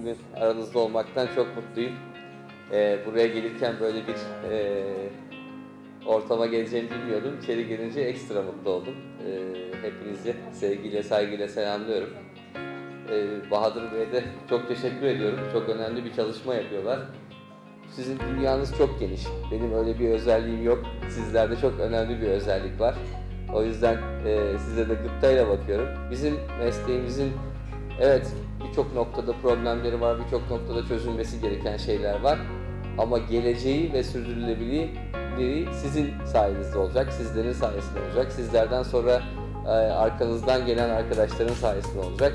Bugün aranızda olmaktan çok mutluyum. Ee, buraya gelirken böyle bir e, ortama geleceğimi bilmiyordum. İçeri girince ekstra mutlu oldum. Ee, hepinizi sevgiyle, saygıyla selamlıyorum. Ee, Bahadır Bey'e de çok teşekkür ediyorum. Çok önemli bir çalışma yapıyorlar. Sizin dünyanız çok geniş. Benim öyle bir özelliğim yok. Sizlerde çok önemli bir özellik var. O yüzden e, size de gıptayla bakıyorum. Bizim mesleğimizin evet birçok noktada problemleri var, birçok noktada çözülmesi gereken şeyler var. Ama geleceği ve sürdürülebilirliği sizin sayenizde olacak, sizlerin sayesinde olacak. Sizlerden sonra e, arkanızdan gelen arkadaşların sayesinde olacak.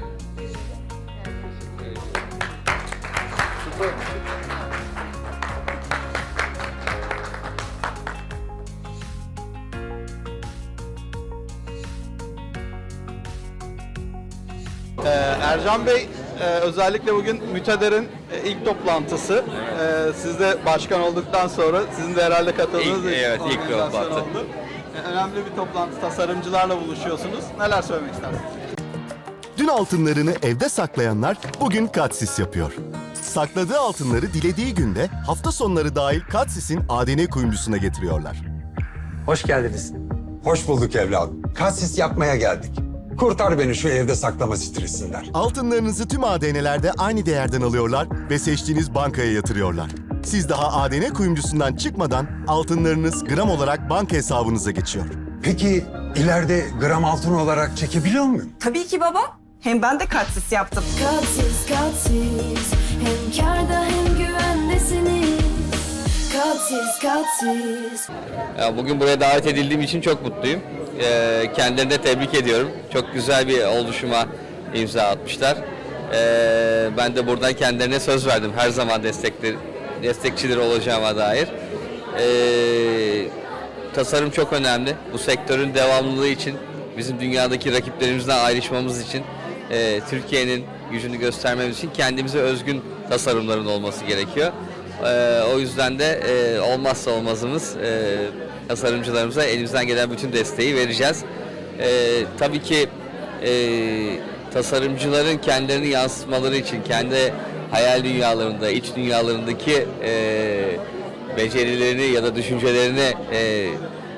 Ee, Ercan Bey e, özellikle bugün mütederin e, ilk toplantısı. Ee, Siz de başkan olduktan sonra sizin de herhalde katıldığınız İlk- evet, ilk organizasyon toplantı. oldu. Ee, Önemli bir toplantı. Tasarımcılarla buluşuyorsunuz. Neler söylemek istersiniz? Dün altınlarını evde saklayanlar bugün Katsis yapıyor. Sakladığı altınları dilediği günde hafta sonları dahil Katsis'in ADN kuyumcusuna getiriyorlar. Hoş geldiniz. Hoş bulduk evladım. Kasis yapmaya geldik. Kurtar beni şu evde saklama stresinden. Altınlarınızı tüm ADN'lerde aynı değerden alıyorlar ve seçtiğiniz bankaya yatırıyorlar. Siz daha ADN kuyumcusundan çıkmadan altınlarınız gram olarak banka hesabınıza geçiyor. Peki ileride gram altın olarak çekebiliyor muyum? Tabii ki baba. Hem ben de katsis yaptım. Katsiz katsiz Hem kârda hem güvendesiniz Katsiz katsiz Ya bugün buraya davet edildiğim için çok mutluyum. Ee, kendilerini de tebrik ediyorum. Çok güzel bir oluşuma imza atmışlar. Ee, ben de buradan kendilerine söz verdim. Her zaman destekli, destekçileri olacağıma dair. Ee, tasarım çok önemli. Bu sektörün devamlılığı için, bizim dünyadaki rakiplerimizden ayrışmamız için, e, Türkiye'nin gücünü göstermemiz için kendimize özgün tasarımların olması gerekiyor. O yüzden de e, olmazsa olmazımız e, tasarımcılarımıza elimizden gelen bütün desteği vereceğiz. Ee, tabii ki e, tasarımcıların kendilerini yansıtmaları için kendi hayal dünyalarında, iç dünyalarındaki e, becerilerini ya da düşüncelerini e,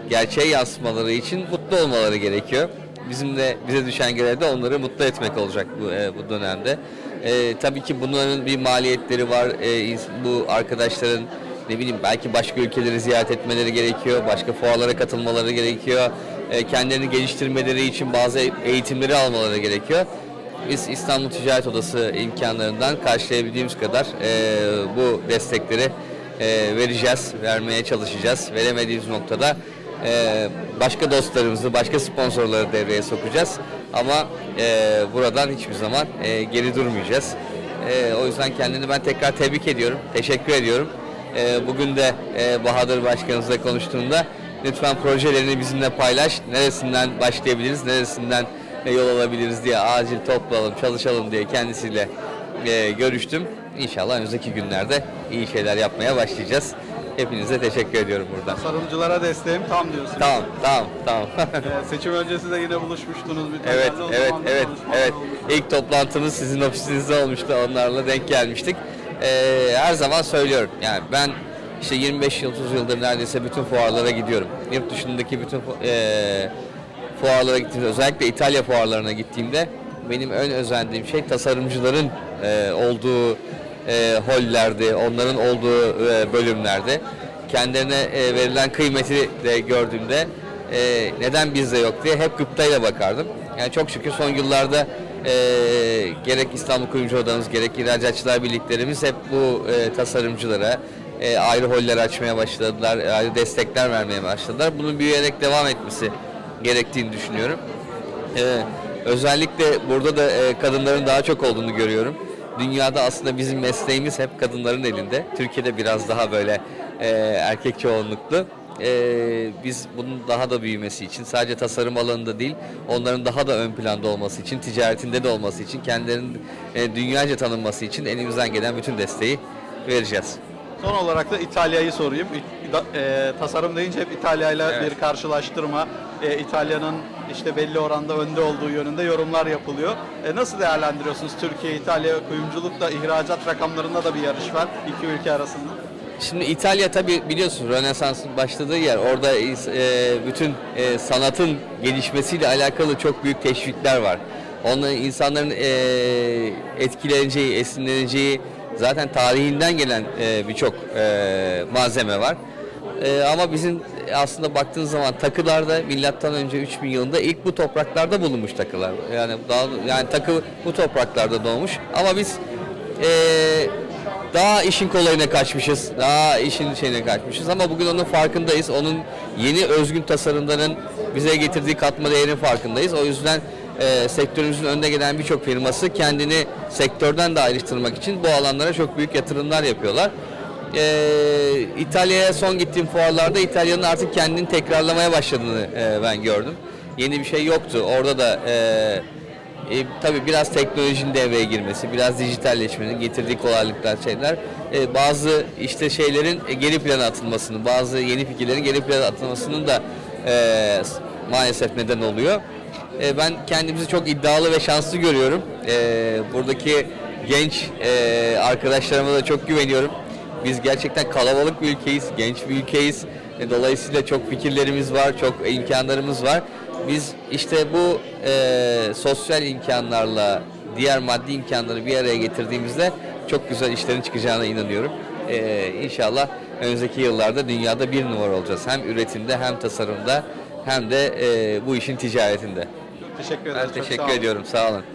gerçeğe yansıtmaları için mutlu olmaları gerekiyor. Bizim de bize düşen görev de onları mutlu etmek olacak bu, e, bu dönemde. E, tabii ki bunların bir maliyetleri var. E, bu arkadaşların ne bileyim belki başka ülkeleri ziyaret etmeleri gerekiyor, başka fuarlara katılmaları gerekiyor, e, kendilerini geliştirmeleri için bazı eğitimleri almaları gerekiyor. Biz İstanbul Ticaret Odası imkanlarından karşılayabildiğimiz kadar e, bu destekleri e, vereceğiz, vermeye çalışacağız. Veremediğimiz noktada e, başka dostlarımızı, başka sponsorları devreye sokacağız. Ama e, buradan hiçbir zaman e, geri durmayacağız. E, o yüzden kendini ben tekrar tebrik ediyorum, teşekkür ediyorum. E, bugün de e, Bahadır Başkanımızla konuştuğumda lütfen projelerini bizimle paylaş. Neresinden başlayabiliriz, neresinden yol alabiliriz diye acil toplayalım, çalışalım diye kendisiyle e, görüştüm. İnşallah önümüzdeki günlerde iyi şeyler yapmaya başlayacağız. Hepinize teşekkür ediyorum buradan. Tasarımcılara desteğim tam diyorsunuz. Tamam, tamam, tamam. Ee, Seçim öncesi de yine buluşmuştunuz. Bir evet, evet, evet, evet. İlk toplantımız sizin ofisinizde olmuştu. Onlarla denk gelmiştik. Ee, her zaman söylüyorum. Yani ben işte 25 yıl, 30 yıldır neredeyse bütün fuarlara gidiyorum. Yurt dışındaki bütün eee, fuarlara gittiğimde, özellikle İtalya fuarlarına gittiğimde benim ön özendiğim şey tasarımcıların eee, olduğu eee hollerde, onların olduğu eee, bölümlerde kendilerine eee, verilen kıymeti de gördüğümde eee, neden bizde yok diye hep gıptayla bakardım. Yani çok şükür son yıllarda eee, gerek İstanbul Kuyumcu Odamız gerek İhracatçılar Birliklerimiz hep bu eee, tasarımcılara eee, ayrı holler açmaya başladılar, ayrı destekler vermeye başladılar. Bunun büyüyerek devam etmesi gerektiğini düşünüyorum. Ee, özellikle burada da e, kadınların daha çok olduğunu görüyorum. Dünyada aslında bizim mesleğimiz hep kadınların elinde. Türkiye'de biraz daha böyle e, erkek çoğunluklu. E, biz bunun daha da büyümesi için sadece tasarım alanında değil, onların daha da ön planda olması için, ticaretinde de olması için, kendilerinin e, dünyaca tanınması için elimizden gelen bütün desteği vereceğiz. Son olarak da İtalya'yı sorayım. İ- e, tasarım deyince hep İtalya'yla Evet. bir karşılaştırma. E, İtalya'nın işte belli oranda önde olduğu yönünde yorumlar yapılıyor. E, nasıl değerlendiriyorsunuz Türkiye, İtalya kuyumculukla ihracat rakamlarında da bir yarış var iki ülke arasında? Şimdi İtalya tabii biliyorsun Rönesans'ın başladığı yer. Orada e, bütün e, sanatın gelişmesiyle alakalı çok büyük teşvikler var. Onların insanların e, etkileneceği, esinleneceği zaten tarihinden gelen e, birçok e, malzeme var. E, ama bizim aslında baktığın zaman takılarda milattan önce 3000 yılında ilk bu topraklarda bulunmuş takılar. Yani daha yani takı bu topraklarda doğmuş. Ama biz e, daha işin kolayına kaçmışız. Daha işin şeyine kaçmışız ama bugün onun farkındayız. Onun yeni özgün tasarımların bize getirdiği katma değerinin farkındayız. O yüzden e, sektörümüzün önde gelen birçok firması kendini sektörden de ayrıştırmak için bu alanlara çok büyük yatırımlar yapıyorlar. E, İtalya'ya son gittiğim fuarlarda İtalya'nın artık kendini tekrarlamaya başladığını e, ben gördüm. Yeni bir şey yoktu. Orada da e, e, tabii biraz teknolojinin devreye girmesi, biraz dijitalleşmenin getirdiği kolaylıklar şeyler, e, bazı işte şeylerin e, geri plana atılmasını, bazı yeni fikirlerin geri plana atılmasının da e, maalesef neden oluyor. E, ben kendimizi çok iddialı ve şanslı görüyorum. E, buradaki genç e, arkadaşlarıma da çok güveniyorum. Biz gerçekten kalabalık bir ülkeyiz, genç bir ülkeyiz. E, Dolayısıyla çok fikirlerimiz var, çok imkanlarımız var. Biz işte bu e, sosyal imkanlarla diğer maddi imkanları bir araya getirdiğimizde çok güzel işlerin çıkacağına inanıyorum. E, inşallah önümüzdeki yıllarda dünyada bir numara olacağız. Hem üretimde hem tasarımda hem de e, bu işin ticaretinde. Teşekkür ederiz. Ben sağ teşekkür olun. ediyorum. Sağ olun.